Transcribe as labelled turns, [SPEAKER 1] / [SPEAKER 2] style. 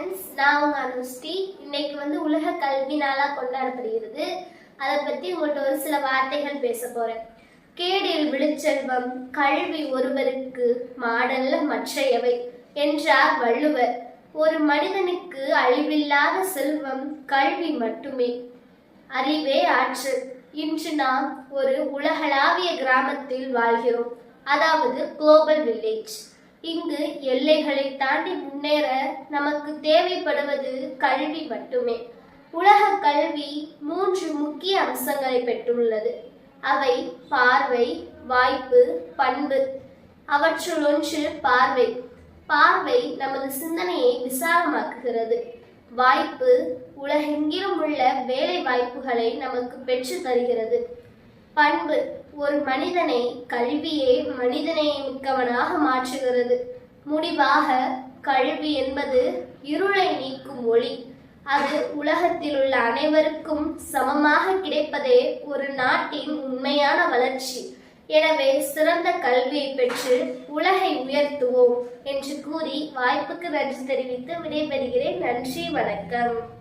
[SPEAKER 1] Friends நான் உங்க அனுஷ்டி. இன்னைக்கு வந்து உலக கல்வி நாளா கொண்டாடப்படுகிறது. அதை பத்தி உங்கள்கிட்ட ஒரு சில வார்த்தைகள் பேச போறேன். கேடில் விழுச்செல்வம் கல்வி ஒருவருக்கு மாடல்ல மற்றையவை என்றார் வள்ளுவர். ஒரு மனிதனுக்கு அழிவில்லாத செல்வம் கல்வி மட்டுமே. அறிவே ஆற்றல் இன்று நாம் ஒரு உலகளாவிய கிராமத்தில் வாழ்கிறோம். அதாவது குளோபல் வில்லேஜ் இங்கு எல்லைகளை தாண்டி முன்னேற நமக்கு தேவைப்படுவது கல்வி மட்டுமே. உலக கல்வி மூன்று முக்கிய அம்சங்களை பெற்றுள்ளது. அவை பார்வை வாய்ப்பு பண்பு. அவற்றுள் ஒன்று பார்வை. பார்வை நமது சிந்தனையை விசாலமாக்குகிறது. வாய்ப்பு உலகெங்கிலும் உள்ள வேலை வாய்ப்புகளை நமக்கு பெற்று தருகிறது. பண்பு ஒரு மனிதனை கல்வியே மனிதனை மிக்கவனாக மாற்றுகிறது. முடிவாக கல்வி என்பது இருளை நீக்கும் ஒளி. அது உலகத்தில் உள்ள அனைவருக்கும் சமமாக கிடைப்பதே ஒரு நாட்டின் உண்மையான வளர்ச்சி. எனவே சிறந்த கல்வியை பெற்று உலகை உயர்த்துவோம் என்று கூறி வாய்ப்புக்கு நன்றி தெரிவித்து விடைபெறுகிறேன். நன்றி வணக்கம்.